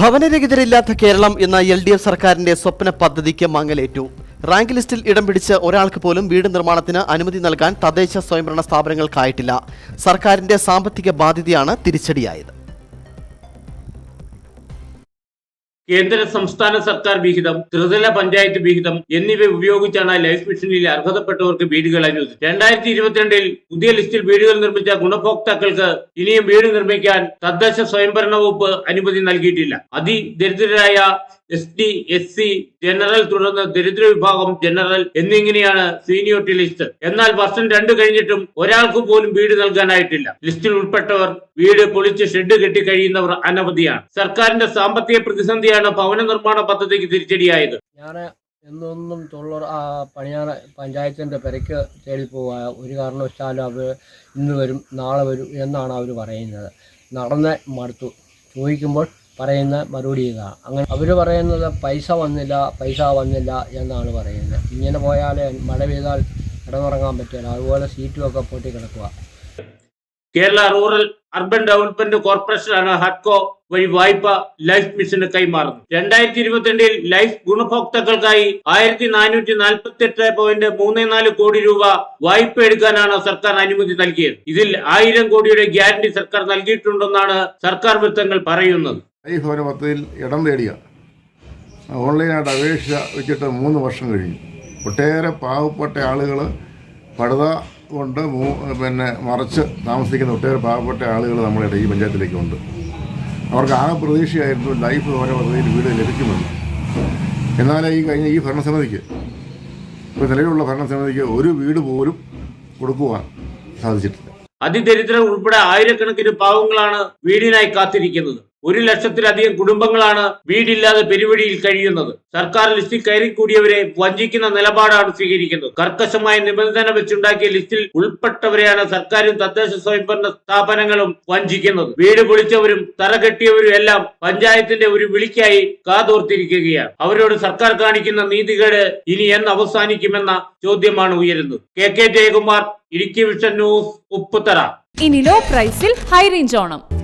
ഭവനരഹിതരില്ലാത്ത കേരളം എന്ന L D F സർക്കാരിന്റെ സ്വപ്ന പദ്ധതിക്ക് മങ്ങലേറ്റു. റാങ്ക് ലിസ്റ്റിൽ ഇടം പിടിച്ച് ഒരാൾക്ക് പോലും വീട് നിർമ്മാണത്തിന് അനുമതി നൽകാൻ തദ്ദേശ സ്വയംഭരണ സ്ഥാപനങ്ങൾക്കായിട്ടില്ല. സർക്കാരിന്റെ സാമ്പത്തിക ബാധ്യതയാണ് തിരിച്ചടിയായത്. കേന്ദ്ര സംസ്ഥാന സർക്കാർ വിഹിതം ത്രിതല പഞ്ചായത്ത് വിഹിതം എന്നിവ ഉപയോഗിച്ചാണ് ലൈഫ് മിഷനിൽ അർഹതപ്പെട്ടവർക്ക് വീടുകൾ അനുവദിച്ചത്. രണ്ടായിരത്തി ഇരുപത്തിരണ്ടിൽ പുതിയ ലിസ്റ്റിൽ വീടുകൾ നിർമ്മിച്ച ഗുണഭോക്താക്കൾക്ക് ഇനിയും വീട് നിർമ്മിക്കാൻ തദ്ദേശ സ്വയംഭരണ വകുപ്പ് അനുമതി നൽകിയിട്ടില്ല. അതിദരിദ്രരായ S T S C general തുടർന്ന് ദരിദ്ര വിഭാഗം ജനറൽ എന്നിങ്ങനെയാണ് സീനിയോറിറ്റി ലിസ്റ്റ് എന്നാൽ വർഷം രണ്ട് കഴിഞ്ഞിട്ടും ഒരാൾക്ക് പോലും വീട് നൽകാനായിട്ടില്ല. ലിസ്റ്റിൽ ഉൾപ്പെട്ടവർ വീട് പൊളിച്ച് ഷെഡ് കെട്ടി കഴിയുന്നവർ അനവധിയാണ്. സർക്കാരിന്റെ സാമ്പത്തിക പ്രതിസന്ധിയാണ് ഭവന നിർമ്മാണ പദ്ധതിക്ക് തിരിച്ചടിയായത്. ഞാൻ എന്നൊന്നും തൊഴിലുറ ആ, പണിയാൻ പഞ്ചായത്തിന്റെ പെരയ്ക്ക് തേടി പോവുക ഒരു കാരണവശാലും അവർ ഇന്ന് വരും നാളെ വരും എന്നാണ് അവർ പറയുന്നത്. നടന്ന് മടുത്തു. ചോദിക്കുമ്പോൾ പറയുന്ന മറുപടി ഇതാണ് അങ്ങനെ അവർ പറയുന്നത് പൈസ വന്നില്ല പൈസ വന്നില്ല എന്നാണ് പറയുന്നത്. ഇങ്ങനെ പോയാൽ മഴ പെയ്താൽ കിടന്നുറങ്ങാൻ പറ്റില്ല അതുപോലെ സീറ്റും ഒക്കെ പൊട്ടി കിടക്കുക. കേരള റൂറൽ അർബൻ ഡെവലപ്മെന്റ് കോർപ്പറേഷനാണ് ഹഡ്കോ വഴി വായ്പ ലൈഫ് മിഷന് കൈമാറുന്നത്. രണ്ടായിരത്തി ഇരുപത്തിരണ്ടിൽ ലൈഫ് ഗുണഭോക്താക്കൾക്കായി ആയിരത്തി നാനൂറ്റി നാൽപ്പത്തി എട്ട് പോയിന്റ് മൂന്ന് നാല് കോടി രൂപ വായ്പ എടുക്കാനാണ് സർക്കാർ അനുമതി നൽകിയത്. ഇതിൽ ആയിരം കോടിയുടെ ഗ്യാരണ്ടി സർക്കാർ നൽകിയിട്ടുണ്ടെന്നാണ് സർക്കാർ വൃത്തങ്ങൾ പറയുന്നത്. ഈ ഭവന പദ്ധതിയിൽ ഇടം തേടിയ ഓൺലൈനായിട്ട് അപേക്ഷ വെച്ചിട്ട് മൂന്ന് വർഷം കഴിഞ്ഞു. ഒട്ടേറെ പാവപ്പെട്ട ആളുകൾ പടുത കൊണ്ട് പിന്നെ മറച്ച് താമസിക്കുന്ന ഒട്ടേറെ പാവപ്പെട്ട ആളുകൾ നമ്മുടെ ഈ പഞ്ചായത്തിലേക്ക് ഉണ്ട് അവർക്ക് ആകെ പ്രതീക്ഷയായിരുന്നു ലൈഫ് ഭവന പദ്ധതിയിൽ വീട് ലഭിക്കുമെന്ന്. എന്നാൽ ഈ കഴിഞ്ഞ ഈ ഭരണസമിതിക്ക് ഇപ്പോൾ നിലവിലുള്ള ഭരണസമിതിക്ക് ഒരു വീട് പോലും കൊടുക്കുവാൻ സാധിച്ചിട്ടില്ല. അതിദരിദ്രർ ഉൾപ്പെടെ ആയിരക്കണക്കിന് പാവങ്ങളാണ് വീടിനായി കാത്തിരിക്കുന്നത്. ഒരു ലക്ഷത്തിലധികം കുടുംബങ്ങളാണ് വീടില്ലാതെ പെരുവഴിയിൽ കഴിയുന്നത്. സർക്കാർ ലിസ്റ്റിൽ കയറിക്കൂടിയവരെ വഞ്ചിക്കുന്ന നിലപാടാണ് സ്വീകരിക്കുന്നത്. കർക്കശമായ നിബന്ധന വെച്ചുണ്ടാക്കിയ ലിസ്റ്റിൽ ഉൾപ്പെട്ടവരെയാണ് സർക്കാരും തദ്ദേശ സ്വയംഭരണ സ്ഥാപനങ്ങളും വഞ്ചിക്കുന്നത്. വീട് പൊളിച്ചവരും തറ കെട്ടിയവരും എല്ലാം പഞ്ചായത്തിന്റെ ഒരു വിളിക്കായി കാതോർത്തിരിക്കുകയാണ്. അവരോട് സർക്കാർ കാണിക്കുന്ന നീതികേട് ഇനി എന്ന് അവസാനിക്കുമെന്ന ചോദ്യമാണ് ഉയരുന്നത്. K. K. Jayakumar Idukki vision news Upputhara ഇനി ലോ പ്രൈസിൽ ഹൈ റേഞ്ച് ഓണം.